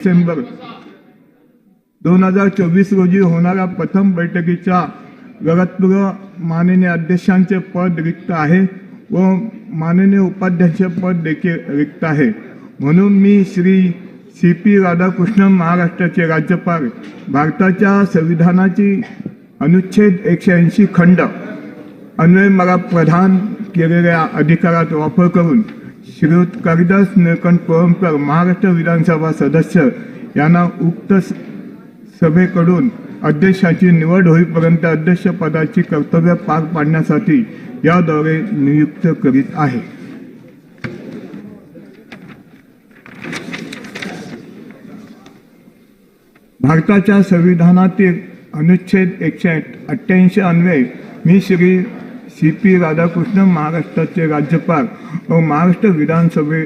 डिसेंबर दोन हजार चोवीस रोजी होणाऱ्या प्रथम बैठकीच्या गरजपूर्व माननीय अध्यक्षांचे पद रिक्त आहे व माननीय उपाध्यक्ष पद देखील रिक्त आहे. म्हणून मी श्री सी पी राधाकृष्णन महाराष्ट्राचे राज्यपाल भारताच्या संविधानाची अनुच्छेद एकशे ऐंशी खंड अन्वय मला प्रदान केलेल्या अधिकारात वापर करून श्रीयुत कालिदास निळकंठ कोळंबकर महाराष्ट्र विधानसभा सदस्य यांना उक्त स- सभेकडून अध्यक्षाची निवड होईपर्यंत अध्यक्षपदाची कर्तव्य पार पाडण्यासाठी याद्वारे नियुक्त करीत आहे. भारताच्या संविधानातील अनुच्छेद एकशे अठ्ठ्याऐंशी अन्वये मी श्री सी पी राधाकृष्ण महाराष्ट्राचे राज्यपाल व महाराष्ट्र विधानसभे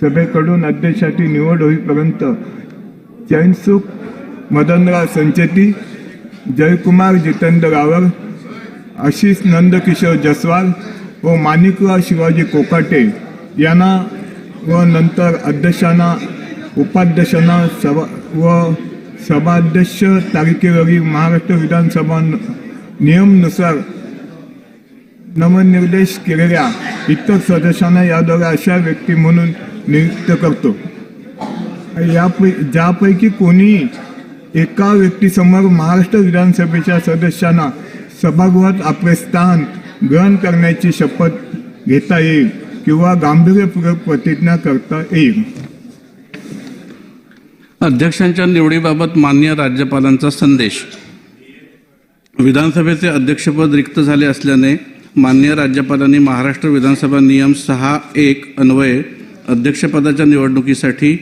सभेकडून अध्यक्षाची निवड होईपर्यंत चैनसुख मदनराव संचेती जयकुमार जितेंद्र रावळ आशिष नंदकिशोर जसवाल व माणिकराव शिवाजी कोकाटे यांना व नंतर अध्यक्षांना उपाध्यक्षांना सभा व सभाध्यक्ष तारखेवरील महाराष्ट्र विधानसभा नियमनुसार नमनिर्देश केलेल्या इतर सदस्यांना याद्वारे अशा व्यक्ती म्हणून नियुक्त करतो. यापै ज्यापैकी कोणी एका व्यक्तीसमोर महाराष्ट्र विधानसभेच्या सदस्यांना सभागृहात आपले स्थान ग्रहण करण्याची शपथ घेता येईल किंवा गांभीर्यपूर्वक प्रतिज्ञा करता येईल. अध्यक्षांच्या निवडीबाबत मान्य राज्यपालांचा संदेश. विधानसभेचे अध्यक्षपद रिक्त झाले असल्याने मान्य राज्यपालांनी महाराष्ट्र विधानसभा नियम सहा एक अन्वये अध्यक्षपदाच्या निवडणुकीसाठी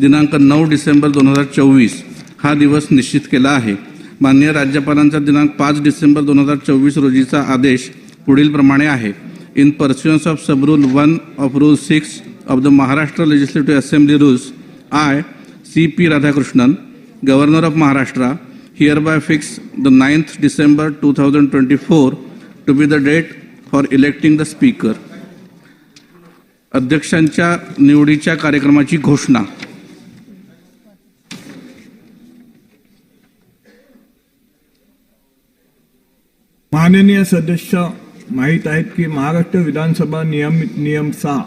दिनांक नऊ डिसेंबर दोन हजार चोवीस हा दिवस निश्चित केला आहे. मान्य राज्यपालांचा दिनांक पाच डिसेंबर दोन हजार चोवीस रोजीचा आदेश पुढीलप्रमाणे आहे. In pursuance of sub rule one of rule six of the Maharashtra legislative assembly rules I C P Radhakrishnan governor of Maharashtra hereby fix the ninth December two thousand twenty four to be the date for electing the speaker अध्यक्षांच्या निवडीच्या कार्यक्रमाची घोषणा. माननीय सदस्य माहीत आहेत की महाराष्ट्र विधानसभा नियमित नियम सहा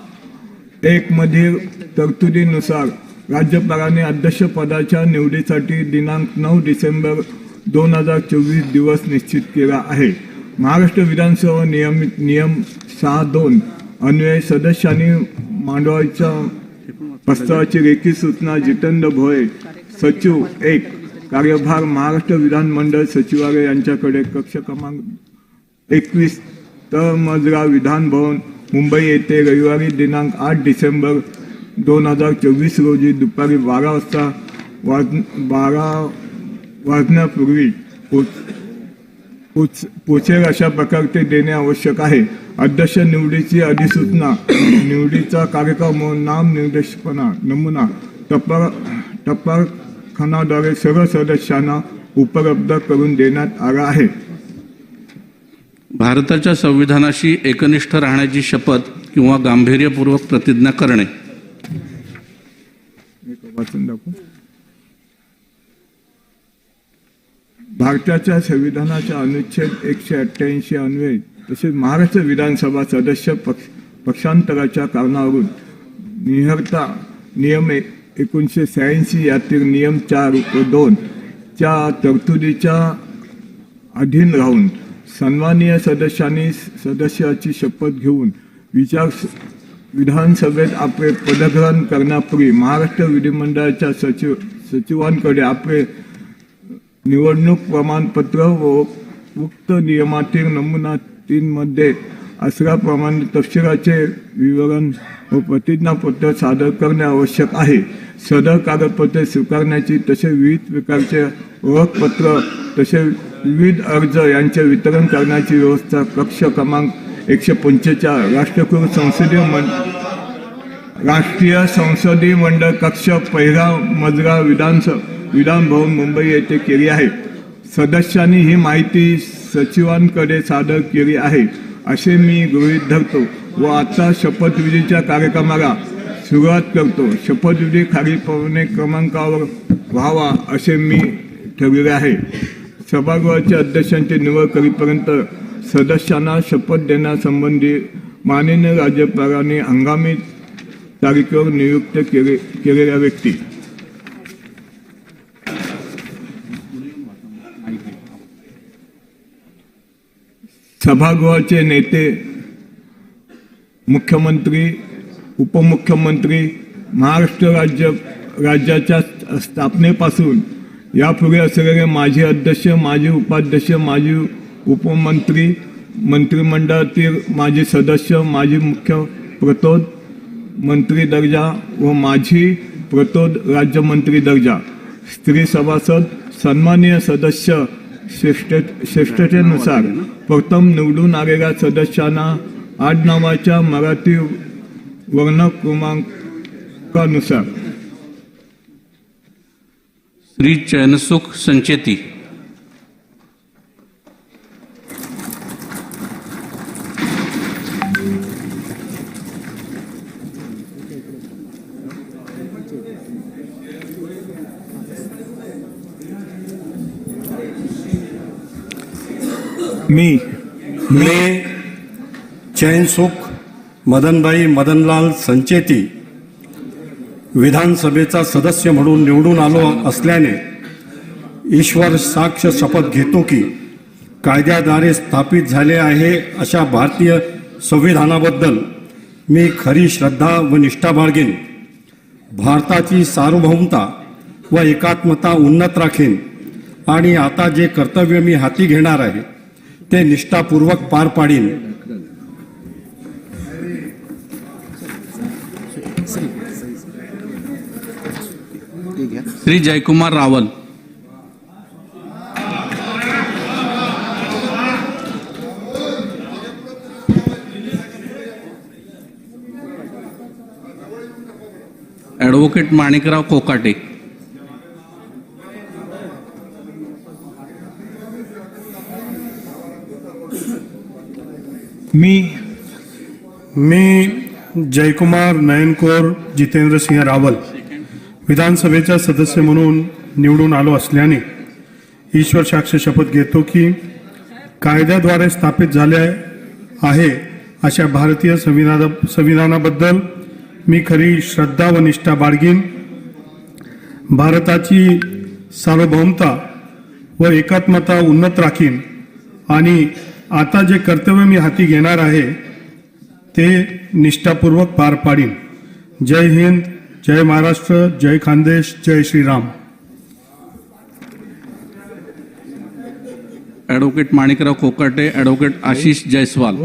एक मधील तरतुदीनुसार राज्यपालाने अध्यक्षपदाच्या निवडीसाठी दिनांक नऊ डिसेंबर दोन हजार चोवीस दिवस निश्चित केला आहे. महाराष्ट्र विधानसभा नियमित नियम सहा दोन अन्वये सदस्यांनी मांडवाच्या प्रस्तावाची रेखी सूचना जितेंद्र भोये सचिव एक कार्यभार महाराष्ट्र विधानमंडळ सचिवालय यांच्याकडे कक्ष क्रमांक एकवीस तळमजरा विधान भवन मुंबई येथे रविवारी दिनांक आठ डिसेंबर दोन हजार चोवीस रोजी दुपारी बारा वाजता वाज बारा वाजण्यापूर्वी पोच पोच पोचेल अशा प्रकारचे देणे आवश्यक आहे. अध्यक्ष निवडीची अधिसूचना निवडीचा कार्यक्रम नाम निर्देशपणा नमुना टप्पा टप्पाखानाद्वारे सर्व सदस्यांना उपलब्ध करून देण्यात आला आहे. भारताच्या संविधानाशी एकनिष्ठ राहण्याची शपथ किंवा गांभीर्यपूर्वक प्रतिज्ञा करणे. वाचून दाखवू. भारताच्या संविधानाच्या अनुच्छेद एकशे अठ्ठ्याऐंशी अन्वये तसेच महाराष्ट्र विधानसभा सदस्य पक्ष पक्षांतराच्या कारणावरून निहरता नियम एकोणीसशे शहाऐंशी यातील नियम चार व दोन च्या तरतुदीच्या अधीन राहून सन्माननीय सदस्यांनी सदस्याची शपथ घेऊन विचार विधानसभेत आपले पदग्रहण करण्यापूर्वी महाराष्ट्र विधिमंडळाच्या सचिव सचिवांकडे आपले निवडणूक प्रमाणपत्र व उक्त नियमातील नमुना तीन मध्ये असल्याप्रमाणे तपशिलाचे विवरण व प्रतिज्ञापत्र सादर करणे आवश्यक आहे. सदर कागदपत्रे स्वीकारण्याची तसे विविध प्रकारचे ओळखपत्र तसे विविध अर्ज यांचे वितरण करण्याची व्यवस्था कक्ष क्रमांक एकशे पंचेचाळ राष्ट्रकृत संसदीय मंड राष्ट्रीय संसदीय मंडळ कक्ष पहिला मजरा विधानसभा विधान भवन मुंबई येथे केली आहे. सदस्यांनी ही माहिती सचिवांकडे सादर केली आहे. असे मी गृहीत धरतो व आता शपथविधीच्या कार्यक्रमाला सुरुवात करतो. शपथविधी खालीलप्रमाणे क्रमांकावर व्हावा असे मी ठरविले आहे. सभागृहाच्या अध्यक्षांची निवड करीपर्यंत सदस्यांना शपथ देण्यासंबंधी माननीय राज्यपालांनी हंगामी तारीखेवर नियुक्त केले केलेल्या व्यक्ती सभागृहाचे नेते मुख्यमंत्री उपमुख्यमंत्री महाराष्ट्र राज्य राज्याच्या स्थापनेपासून यापुढे असलेले माजी अध्यक्ष माजी उपाध्यक्ष माजी उपमंत्री मंत्रिमंडळातील माजी सदस्य माजी मुख्य प्रतोद मंत्री दर्जा व माझी प्रतोद राज्यमंत्री दर्जा. स्त्री सभासद सन्माननीय सदस्य श्रेष्ठ श्रेष्ठतेनुसार प्रथम निवडून आलेल्या सदस्यांना आडनावाच्या मराठी वर्ण क्रमांकानुसार श्री चैनसुख संचेती. मी मी चैनसुख मदनबाई मदनलाल संचेती विधानसभेचा सदस्य म्हणून निवडून आलो असल्याने ईश्वर साक्ष शपथ घेतो की कायद्याद्वारे स्थापित झाले आहे अशा भारतीय संविधानाबद्दल मी खरी श्रद्धा व निष्ठा बाळगेन. भारताची सार्वभौमता व एकात्मता उन्नत राखीन आणि आता जे कर्तव्य मी हाती घेणार आहे ते निष्ठापूर्वक पार पाडीन श्री जयकुमार रावल. ॲडव्होकेट माणिकराव कोकाटे. मी मी जयकुमार नयनकोर जितेंद्र सिंह रावल विधानसभेचा सदस्य म्हणून निवडून आलो असल्याने ईश्वर साक्ष शपथ घेतो की कायद्याद्वारे स्थापित झाले आहे अशा भारतीय संविधाना संविधानाबद्दल मी खरी श्रद्धा व निष्ठा बाळगीन. भारताची सार्वभौमता व एकात्मता उन्नत राखीन आणि आता जे कर्तव्य मी हाती घेणार आहे ते निष्ठापूर्वक पार पाडीन. जय हिंद जय महाराष्ट्र जय खानदेश जय श्रीराम. ॲडव्होकेट माणिकराव कोकाटे ॲडव्होकेट आशिष जयस्वाल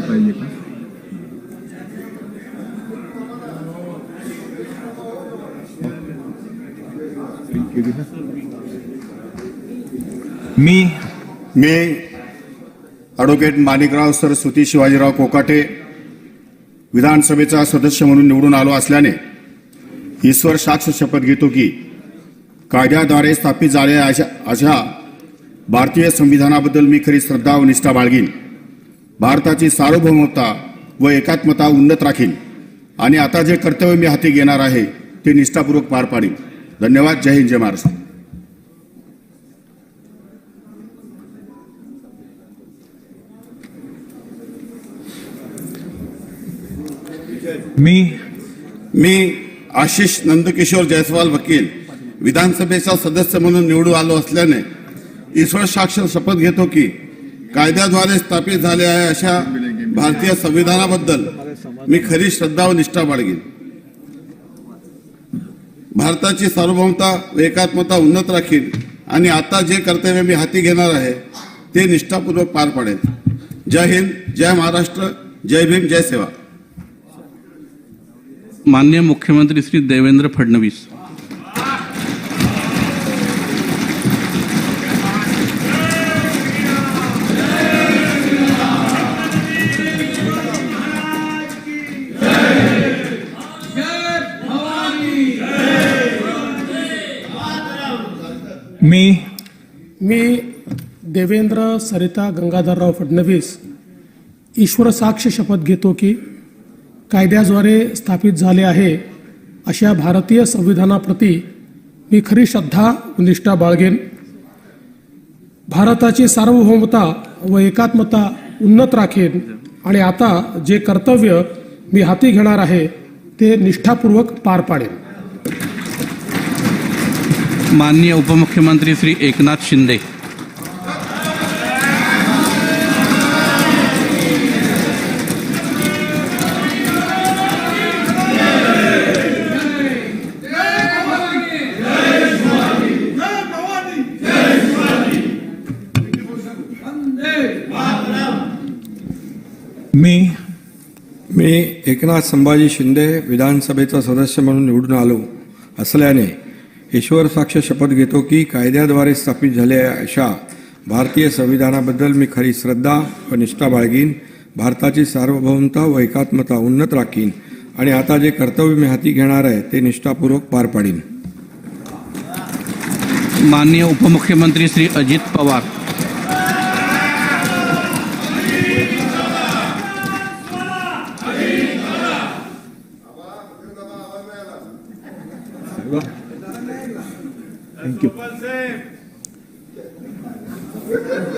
पाहिजे का? मी मी ॲडव्होकेट माणिकराव सरस्वती शिवाजीराव कोकाटे विधानसभेचा सदस्य म्हणून निवडून आलो असल्याने ईश्वर साक्ष शपथ घेतो की कायद्याद्वारे स्थापित झालेल्या अशा अशा भारतीय संविधानाबद्दल मी खरी श्रद्धा व निष्ठा बाळगीन. भारताची सार्वभौमता व एकात्मता उन्नत राखीन. आणि आता जे कर्तव्य मी हाती घेणार आहे ते निष्ठापूर्वक पार पाडीन. धन्यवाद. जय हिंद जय महाराष्ट्र. मी मी आशिष नंदकिशोर जयस्वाल वकील विधानसभेचा सदस्य म्हणून निवडून आलो असल्याने ईश्वर साक्ष शपथ घेतो की कायद्याद्वारे स्थापित झाले आहे अशा भारतीय संविधानाबद्दल मी खरी श्रद्धा व निष्ठा बाळगीन. भारताची सार्वभौमता व एकात्मता उन्नत राखीन आणि आता जे कर्तव्य मी हाती घेणार आहे ते निष्ठापूर्वक पार पाडेल. जय हिंद जय महाराष्ट्र जय भीम जय सेवा. मान्य मुख्यमंत्री श्री देवेंद्र फडणवीस. मी मी देवेंद्र सरिता गंगाधरराव फडणवीस ईश्वर साक्ष शपथ घेतो की कायद्याद्वारे स्थापित झाले आहे अशा भारतीय संविधानाप्रती मी खरी श्रद्धा व निष्ठा बाळगेन. भारताची सार्वभौमता व एकात्मता उन्नत राखेन आणि आता जे कर्तव्य मी हाती घेणार आहे ते निष्ठापूर्वक पार पाडेन. माननीय उपमुख्यमंत्री श्री एकनाथ शिंदे. मी मी एकनाथ संभाजी शिंदे विधानसभेचा सदस्य म्हणून निवडून आलो असल्याने ईश्वर साक्ष शपथ घेतो की कायद्याद्वारे स्थापित झालेल्या अशा भारतीय संविधानाबद्दल मी खरी श्रद्धा व निष्ठा बाळगीन भारताची सार्वभौमता व एकात्मता उन्नत राखीन आणि आता जे कर्तव्य मी हाती घेणार आहे ते निष्ठापूर्वक पार पाडीन. माननीय उपमुख्यमंत्री श्री अजित पवार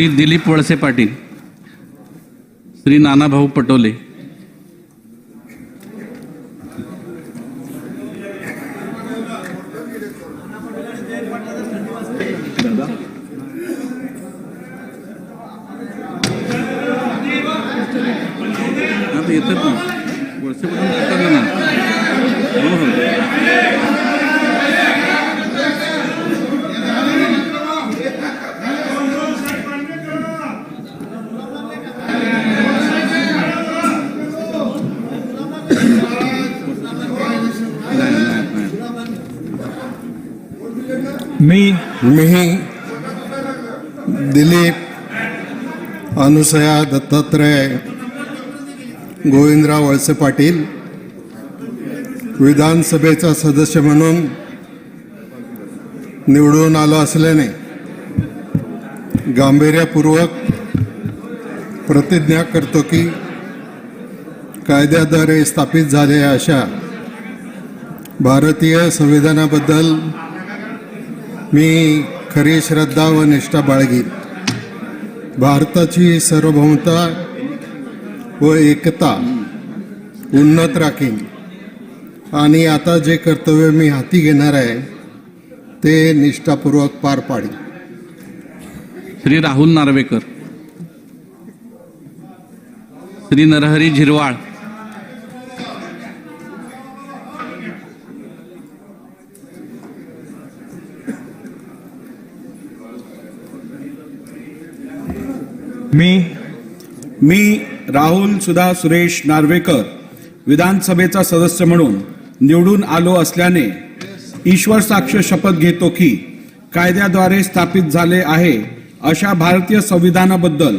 श्री दिलीप वळसे पाटील श्री नानाभाऊ पटोले दादा आता येतात ना वळसे पाटील येतात ना हो हो नाही, नाही, नाही. मी मी दिलीप अनुसया दत्तात्रय गोविंदराव वळसे पाटील विधानसभेचा सदस्य म्हणून निवडून आलो असल्याने गांभीर्यपूर्वक प्रतिज्ञा करतो की कायद्याद्वारे स्थापित झालेल्या अशा भारतीय संविधानाबद्दल मी खरी श्रद्धा व निष्ठा बाळगीन भारताची सार्वभौमता व एकता उन्नत राखीन. आणि आता जे कर्तव्य मी हाती घेणार आहे ते निष्ठापूर्वक पार पाडी श्री राहुल नार्वेकर. श्री नरहरी झिरवाळ. मी मी राहुल सुधा सुरेश नार्वेकर विधानसभेचा सदस्य म्हणून निवडून आलो असल्याने ईश्वर साक्ष शपथ घेतो की कायद्याद्वारे स्थापित झाले आहे अशा भारतीय संविधानाबद्दल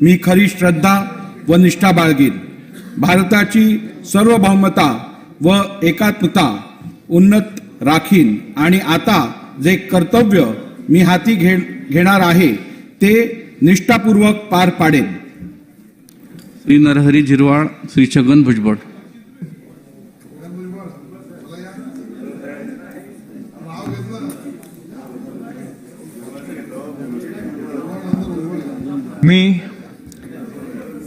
मी खरी श्रद्धा व निष्ठा बाळगीन. भारताची सार्वभौमता व एकात्मता उन्नत राखीन आणि आता जे कर्तव्य मी हाती घे घेणार आहे ते निष्ठापूर्वक पार पाडेन श्री नरहरी झिरवाळ श्री छगन भुजबळ. मी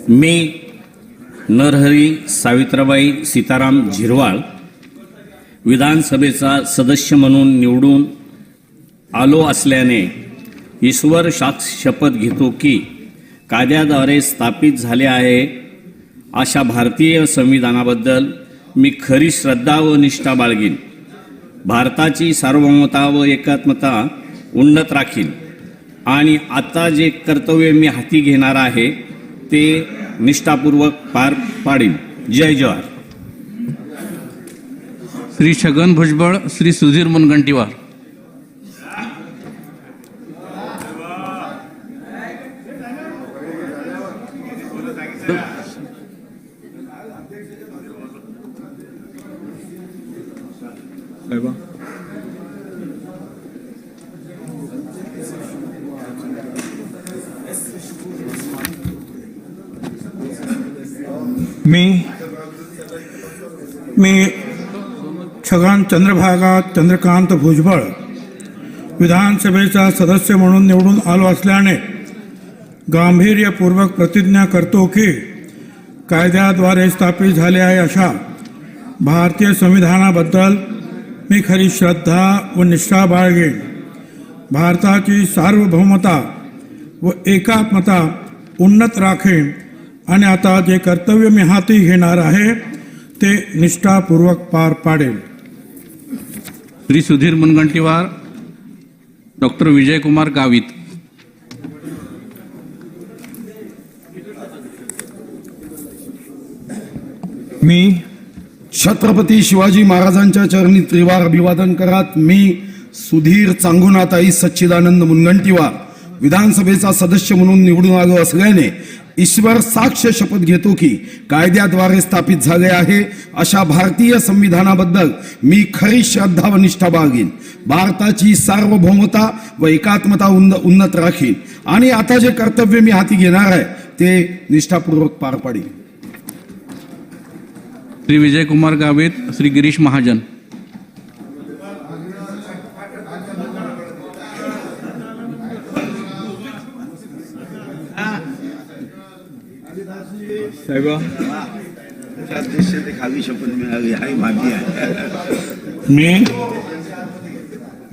मी नरहरी सावित्राबाई सीताराम झिरवाळ विधानसभेचा सदस्य म्हणून निवडून आलो असल्याने ईश्वर साक्ष शपथ घेतो की कायद्याद्वारे स्थापित झाले आहे. अशा भारतीय संविधानाबद्दल मी खरी श्रद्धा व निष्ठा बाळगीन. भारताची सार्वभौमता व एकात्मता उन्नत राखीन. आणि आता जे कर्तव्य मी हाती घेणार आहे ते निष्ठापूर्वक पार पाडीन. जय जवाहर. श्री छगन भुजबळ श्री सुधीर मुनगंटीवार साहेबा मी मी छगन चंद्रभागा चंद्रकांत भुजबळ. विधानसभेचा सदस्य म्हणून निवडून आलो असल्याने गांभीर्यपूर्वक प्रतिज्ञा करतो की कायद्याद्वारे स्थापित झाले आहे अशा भारतीय संविधानाबद्दल मी खरी श्रद्धा व निष्ठा बाळगेन. भारताची सार्वभौमता व एकात्मता उन्नत राखेन आणि आता जे कर्तव्य मी हाती घेणार आहे ते निष्ठापूर्वक पार पाडेल श्री सुधीर मुनगंटीवार डॉक्टर विजयकुमार गावित. मी छत्रपती शिवाजी महाराजांच्या चरणी त्रिवार अभिवादन करत मी सुधीर चांगुनाताई सच्चिदानंद मुनगंटीवार विधानसभेचा सदस्य म्हणून निवडून आलो असल्याने ईश्वर साक्ष शपथ घेतो की कायद्याद्वारे स्थापित झाले आहे. अशा भारतीय संविधानाबद्दल मी खरी श्रद्धा व निष्ठा बाळगीन. भारताची सार्वभौमता व एकात्मता उन्न उन्नत राखीन. आणि आता जे कर्तव्य मी हाती घेणार आहे ते निष्ठापूर्वक पार पाडीन. श्री विजयकुमार गावित श्री गिरीश महाजन. साहेबा? मी?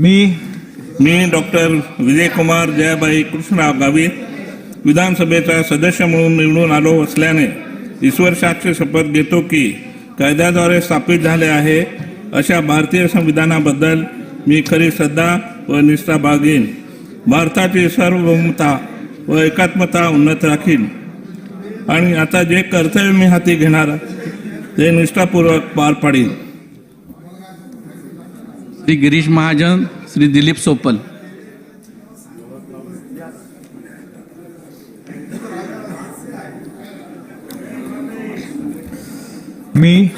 मी? मी डॉक्टर विजयकुमार जयाबाई कृष्णराव गावित विधानसभेचा सदस्य म्हणून निवडून आलो असल्याने ईश्वर साक्ष शपथ घेतो की कायद्याद्वारे स्थापित झाले आहे अशा भारतीय संविधानाबद्दल मी खरी श्रद्धा व निष्ठा बाळगेन. भारताची सार्वभौमता व एकात्मता उन्नत राखीन. आणि आता जे कर्तव्य मी हाती घेणार ते निष्ठापूर्वक पार पाडीन. श्री गिरीश महाजन श्री दिलीप सोपल. मी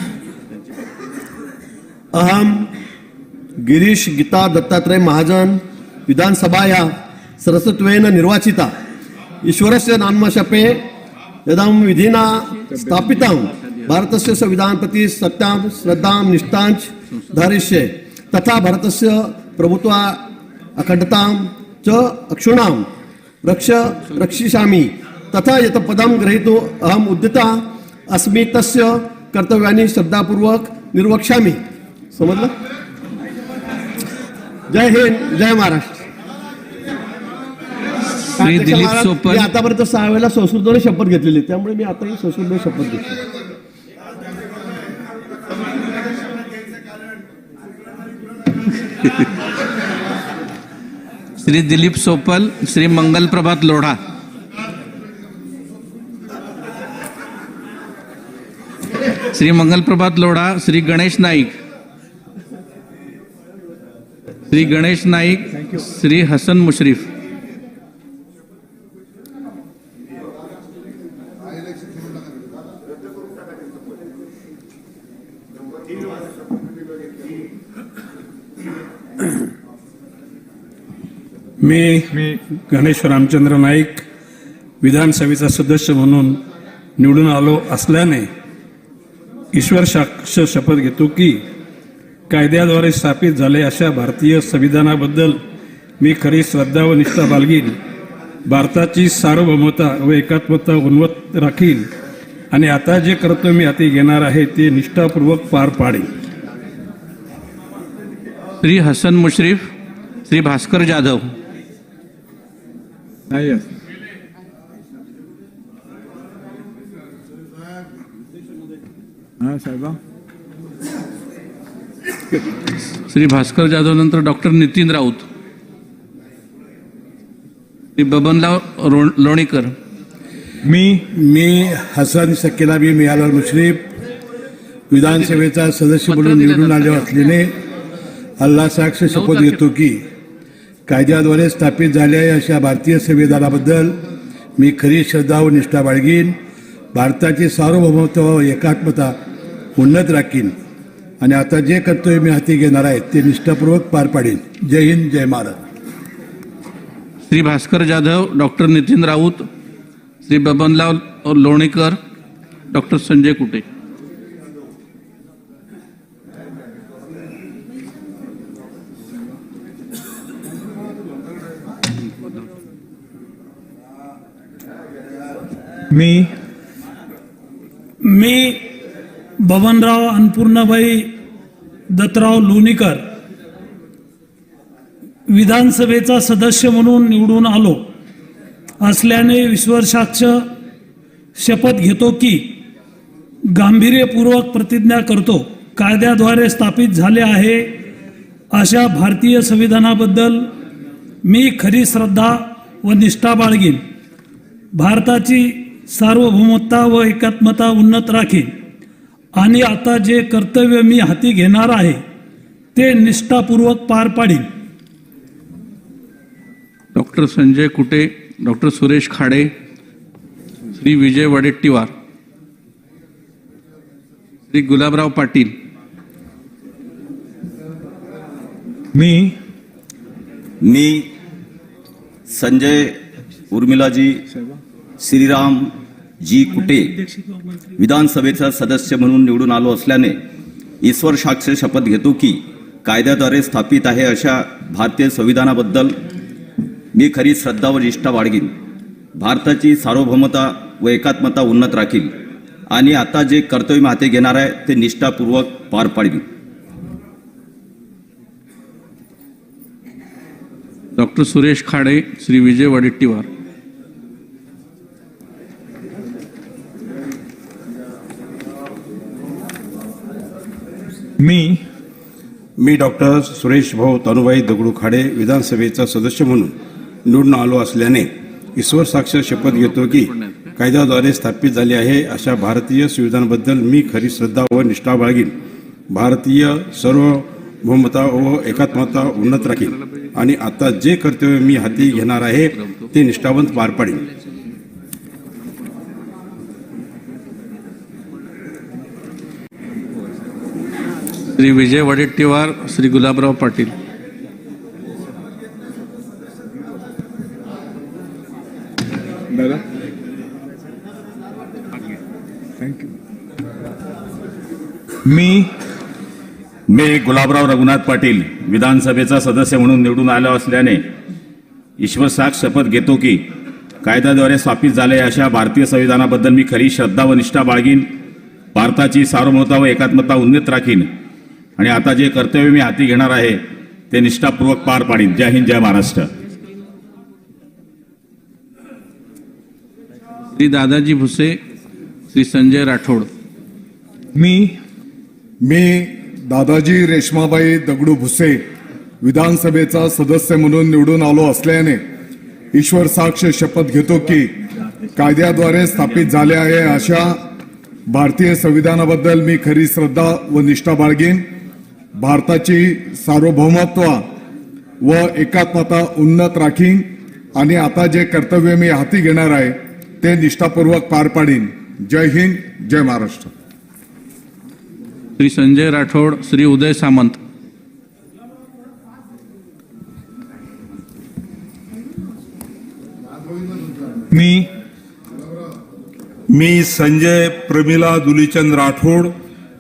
अहम गिरीश गीता दत्तात्रय महाजन विधानसभाया सरस्वत्वेन निर्वाचिता. ईश्वरस्य नामशपे यदं विधिना स्थापितं। भारतस्य संविधान प्रति सत्यां श्रद्धां निष्ठाञ्च धारिष्ये तथा भारतस्य प्रभुत्वा अखण्डतां च अक्षुणां रक्ष रक्षिष्यामि। तथा यत् पदं ग्रहीतुम् अहम् उद्यता अस्मि तस्य कर्तव्यानि श्रद्धापूर्वक निर्वक्ष्यामि। समजलं? जय हिंद जय महाराष्ट्र। श्री दिलीप आतापर्यंत सहा वेळेला संस्कृतने शपथ घेतलेली. त्यामुळे मी आताही संस्कृतने शपथ घेतली. श्री दिलीप सोपल श्री मंगल प्रभात लोढा. श्री मंगल प्रभात लोढा श्री गणेश नाईक. श्री गणेश नाईक श्री हसन मुश्रीफ. मी मी गणेश रामचंद्र नाईक विधानसभेचा सदस्य म्हणून निवडून आलो असल्याने ईश्वर साक्ष शपथ घेतो की कायद्याद्वारे स्थापित झाले अशा भारतीय संविधानाबद्दल मी खरी श्रद्धा व निष्ठा बाळगीन. भारताची सार्वभौमता व एकात्मता उन्नत राखीन. आणि आता जे कर्तव्य मी हाती घेणार आहे ते निष्ठापूर्वक पार पाडेन. श्री हसन मुश्रीफ श्री भास्कर जाधव. नाही असं. हा साहेबा. श्री भास्कर जाधव नंतर डॉक्टर नितीन राऊत. श्री बबनराव रो- लोणीकर. मी मी हसन शकीलाबी मियालाल मुश्रीफ विधानसभेचा सदस्य म्हणून निवडून आले असल्याने अल्ला साक्ष शपथ घेतो की कायद्याद्वारे स्थापित झालेल्या अशा भारतीय संविधानाबद्दल मी खरी श्रद्धा व निष्ठा बाळगीन. भारताची सार्वभौमत्व व एकात्मता उन्नत राखीन. आणि आता जे कर्तव्य मी हाती घेणार आहे ते निष्ठापूर्वक पार पाडीन. जय हिंद जय महाराज श्री भास्कर जाधव डॉक्टर नितीन राऊत श्री बबनलाल लोणीकर डॉक्टर संजय कुटे. मी मी बबनराव अन्नपूर्णाबाई दत्तराव लोणीकर विधानसभेचा सदस्य म्हणून निवडून आलो. असल्याने विश्वासाक्ष शपथ घेतो की गांभीर्यपूर्वक प्रतिज्ञा करतो. कायद्याद्वारे स्थापित झाले आहे अशा भारतीय संविधानाबद्दल मी खरी श्रद्धा व निष्ठा बाळगीन. भारताची सार्वभौमत्ता व एकात्मता उन्नत राखीन आणि आता जे कर्तव्य मी हाती घेणार आहे ते निष्ठापूर्वक पार पाडीन डॉक्टर संजय कुटे डॉक्टर सुरेश खाडे श्री विजय वडेट्टीवार श्री गुलाबराव पाटील. मी मी संजय उर्मिलाजी श्रीराम जी कुटे विधानसभेचा सदस्य म्हणून निवडून आलो असल्याने ईश्वर साक्ष शपथ घेतो की कायद्याद्वारे स्थापित आहे अशा भारतीय संविधानाबद्दल मी खरी श्रद्धा व निष्ठा बाळगीन. भारताची सार्वभौमता व एकात्मता उन्नत राखील आणि आता जे कर्तव्य मी हाती घेणार आहे ते निष्ठापूर्वक पार पाडवी डॉक्टर सुरेश खाडे श्री विजय वडेट्टीवार. मी मी डॉक्टर सुरेश भाऊ तनुबाई दगडू खाडे विधानसभेचा सदस्य म्हणून निवडून आलो असल्याने ईश्वर साक्ष शपथ घेतो की कायद्याद्वारे स्थापित झाले आहे अशा भारतीय सुविधांबद्दल मी खरी श्रद्धा व निष्ठा बाळगीन. भारतीय सार्वभौमता व एकात्मता उन्नत राखीन. आणि आता जे कर्तव्य मी हाती घेणार आहे ते निष्ठावंत पार पाडेन. श्री विजय वडेट्टीवार श्री गुलाबराव पाटील. दादा? थँक्यू मी मी गुलाबराव रघुनाथ पाटील विधानसभेचा सदस्य म्हणून निवडून आलो असल्याने ईश्वरसाक्ष शपथ घेतो की कायद्याद्वारे स्थापित झाले अशा भारतीय संविधानाबद्दल मी खरी श्रद्धा व निष्ठा बाळगीन भारताची सार्वभौमता व एकात्मता उन्नत राखीन. आणि आता जे कर्तव्य मी हाती घेणार आहे ते निष्ठापूर्वक पार पाडीन. जय हिंद जय महाराष्ट्र. श्री दादाजी भुसे श्री संजय राठोड. मी मी दादाजी रेश्माबाई दगडू भुसे विधानसभेचा सदस्य म्हणून निवडून आलो असल्याने ईश्वर साक्ष शपथ घेतो की कायद्याद्वारे स्थापित झाले आहे अशा भारतीय संविधानाबद्दल मी खरी श्रद्धा व निष्ठा बाळगीन. भारताची सार्वभौमत्व व एकात्मता उन्नत राखीन आणि आता जे कर्तव्य मी हाती घेणार आहे ते निष्ठापूर्वक पार पाडीन. जय हिंद जय महाराष्ट्र. श्री संजय राठोड श्री उदय सामंत. मी मी संजय प्रमिला दुलीचंद राठोड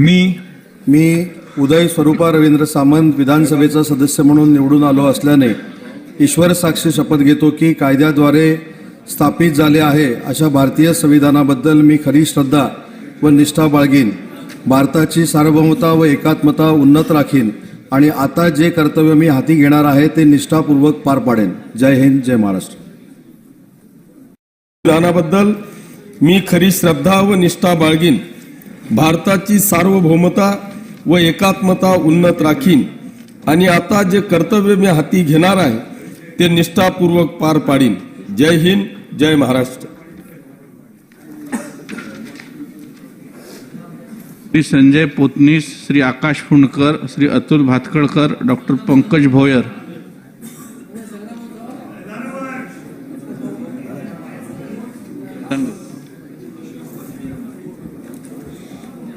मी मी उदय स्वरूपा रवींद्र सामंत विधानसभेचा सदस्य म्हणून निवडून आलो असल्याने ईश्वर साक्ष शपथ घेतो की कायद्याद्वारे स्थापित झाले आहे अशा भारतीय संविधानाबद्दल मी खरी श्रद्धा व निष्ठा बाळगीन. भारताची सार्वभौमता व एकात्मता उन्नत राखीन आणि आता जे कर्तव्य मी हाती घेणार आहे ते निष्ठापूर्वक पार पाडेन. जय हिंद जय महाराष्ट्र. विधानाबद्दल मी खरी श्रद्धा व निष्ठा बाळगीन. भारताची सार्वभौमता व एकात्मता उन्नत राखीन. आणि आता जे कर्तव्य मी हाती घेणार आहे ते निष्ठापूर्वक पार पाडीन. जय हिंद जय महाराष्ट्र. श्री संजय पोतनीस श्री आकाश फुंडकर श्री अतुल भातखळकर डॉक्टर पंकज भोयर.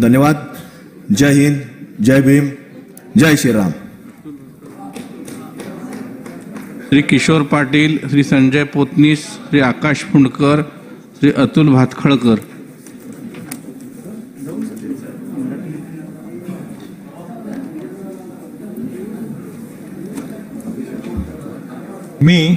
धन्यवाद। जय हिंद जय भीम जय श्रीराम। श्री किशोर पाटील श्री संजय पोतनीस श्री आकाश फुंडकर श्री अतुल भातखळकर। मी